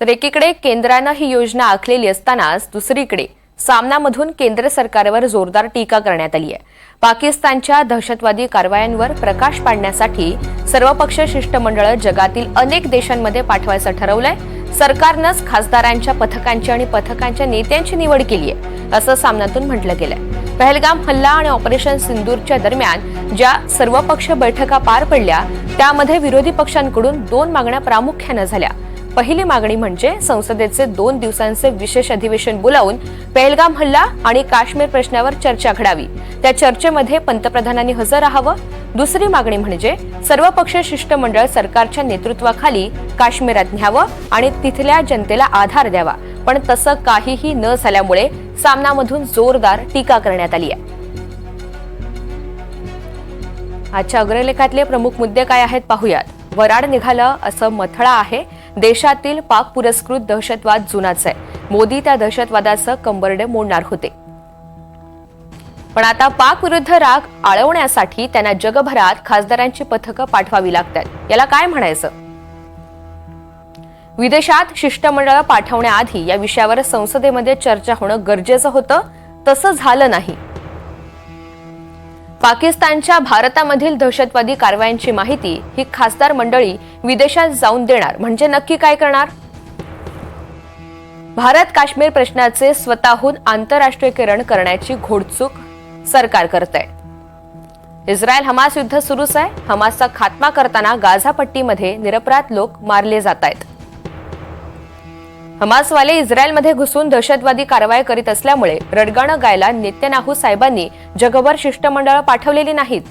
तर एकीकडे केंद्रानं ही योजना आखलेली असतानाच दुसरीकडे सामनामधून केंद्र सरकारवर जोरदार टीका करण्यात आली आहे. पाकिस्तानच्या दहशतवादी कारवायांवर प्रकाश पाडण्यासाठी सर्वपक्ष शिष्टमंडळं जगातील अनेक देशांमध्ये पाठवायचं ठरवलंय. सरकारनंच खासदारांच्या पथकांची आणि पथकांच्या नेत्यांची निवड केली आहे असं सामन्यातून म्हटलं गेलंय. पहलगाम हल्ला आणि ऑपरेशन सिंदूरच्या दरम्यान ज्या सर्वपक्ष बैठका पार पडल्या त्यामध्ये विरोधी पक्षांकडून दोन मागण्या प्रामुख्यानं झाल्या. पहिली मागणी म्हणजे संसदेचे दोन दिवसांचे विशेष अधिवेशन बोलावून पेहलगाम हल्ला आणि काश्मीर प्रश्नावर चर्चा घडावी. त्या चर्चेमध्ये पंतप्रधानांनी हजर राहावं. दुसरी मागणी म्हणजे सर्वपक्ष शिष्टमंडळ सरकारच्या नेतृत्वाखाली काश्मीरात न्यावं आणि तिथल्या जनतेला आधार द्यावा. पण तसं काहीही न झाल्यामुळे सामनामधून जोरदार टीका करण्यात आली आहे. आजच्या अग्रलेखातले प्रमुख मुद्दे काय आहेत पाहूयात. वराड निघालं असं मथळा आहे. देशातील पाक पुरस्कृत दहशतवाद जुनाच आहे. मोदी त्या दहशतवादाचं कंबरडे मोडणार होते. पण आता पाक विरुद्ध राग आळवण्यासाठी त्यांना जगभरात खासदारांची पथकं पाठवावी लागतात. याला काय म्हणायचं? विदेशात शिष्टमंडळ पाठवण्याआधी या विषयावर संसदेमध्ये चर्चा होणं गरजेचं होतं. तसं झालं नाही. पाकिस्तानच्या भारतामधील दहशतवादी कारवायांची माहिती ही खासदार मंडळी विदेशात जाऊन देणार. म्हणजे नक्की काय करणार? भारत काश्मीर प्रश्नाचे स्वतःहून आंतरराष्ट्रीयकरण करण्याची घोडचूक सरकार करत आहे इस्रायल हमास युद्ध सुरूच आहे. हमासचा खात्मा करताना गाझा पट्टीमध्ये निरपराध लोक मारले जात आहेत हमासवाले इस्रायलमध्ये घुसून दहशतवादी कारवाई करीत असल्यामुळे रडगाणं गायला नेत्यानाहू साहेबांनी जगभर शिष्टमंडळ पाठवलेली नाहीत.